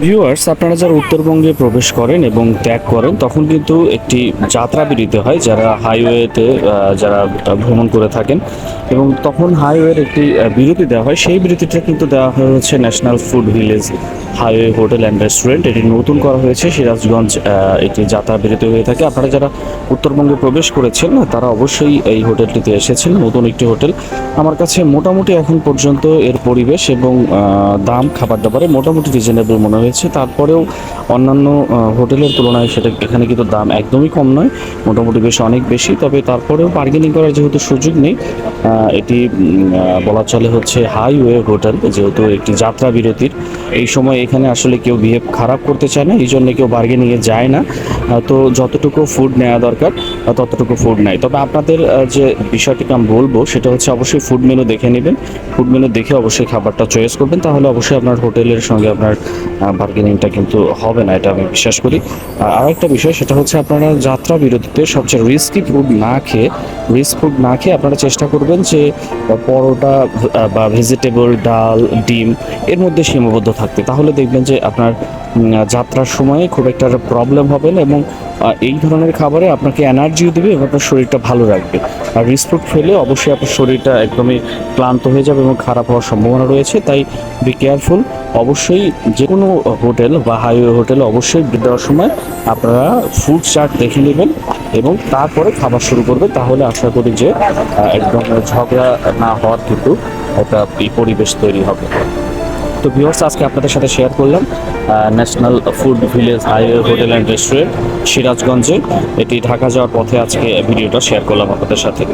Viewers আপনারা যারা উত্তরবঙ্গে প্রবেশ করেন এবং ত্যাগ করেন, তখন কিন্তু একটি যাত্রা বিরতি হয় যারা হাইওয়েতে যারা ভ্রমণ করে থাকেন। এবং তখন হাইওয়ের একটি বিরতি দেওয়া হয়। সেই বিরতিটা কিন্তু দেওয়া হচ্ছে national food village highway hotel and restaurant. এটি নতুন করা হয়েছে সিরাজগঞ্জ যাত্রা বিরতি হয়ে থাকে। আপনারা যারা উত্তরবঙ্গে প্রবেশ করেছেন, তারা অবশ্যই এই হোটেলটিতে এসেছেন, নতুন একটি হোটেল। আমার কাছে মোটামুটি এখন পর্যন্ত এর পরিবেশ এবং দাম, খাবার দাবারে মোটামুটি রিজনেবল মনে হয়েছে। তারপরেও অন্যান্য হোটেলের তুলনায় সেটা এখানে কিন্তু দাম একদমই কম নয়, মোটামুটি বেশ অনেক বেশি। তবে তারপরেও বার্গেনিং করার যেহেতু সুযোগ নেই এটি বলা চলে হচ্ছে হাইওয়ে হোটেল, যেহেতু একটি যাত্রা বিরতির। এই সময় এখানে আসলে কেউ বিহেভ খারাপ করতে চায় না, এই জন্য কেউ বার্গেনিংয়ে যায় না। তো যতটুকু ফুড নেওয়া দরকার ততটুকু ফুড নেয় তবে আপনাদের যে বিষয়টিকে আমি বলব, সেটা হচ্ছে অবশ্যই ফুড মেনু দেখে নেবেন। ফুড মেনু দেখে অবশ্যই খাবারটা চয়েস করবেন। তাহলে অবশ্যই আপনার হোটেলের সঙ্গে আপনার বার্গেনিংটা কিন্তু হবে না, এটা আমি বিশ্বাস করি। আর একটা বিষয়, সেটা হচ্ছে আপনারা যাত্রা বিরতিতে সবচেয়ে রিস্কি ফুড না খেয়ে রিস্ক ফুড না খেয়ে আপনারা চেষ্টা করবেন যে পরোটা বা ভেজিটেবল ডাল, ডিম, এর মধ্যে সীমাবদ্ধ থাকতে। তাহলে দেখবেন যে আপনার যাত্রার সময়ে খুব একটা প্রবলেম হবে না এবং এই ধরনের খাবারে আপনাকে এনার্জিও দেবে এবং আপনার শরীরটা ভালো রাখবে। আর ফুড খেলে অবশ্যই আপনার শরীরটা একদমই ক্লান্ত হয়ে যাবে এবং খারাপ হওয়ার সম্ভাবনা রয়েছে, তাই বি কেয়ারফুল অবশ্যই যে কোনো হোটেল বা হাইওয়ে হোটেলে অবশ্যই দেওয়ার সময় আপনারা ফুড চার্ট দেখে নেবেন এবং তারপরে খাবার শুরু করবে তাহলে আশা করি যে একদম ঝগড়া না হওয়ার কিন্তু একটা পরিবেশ তৈরি হবে। তো ভিউয়ার্স, আজকে আপনাদের সাথে শেয়ার করলাম national food village highway hotel and restaurant সিরাজগঞ্জে। এটি ঢাকা যাওয়ার পথে আজকে ভিডিওটা শেয়ার করলাম আপনাদের সাথে।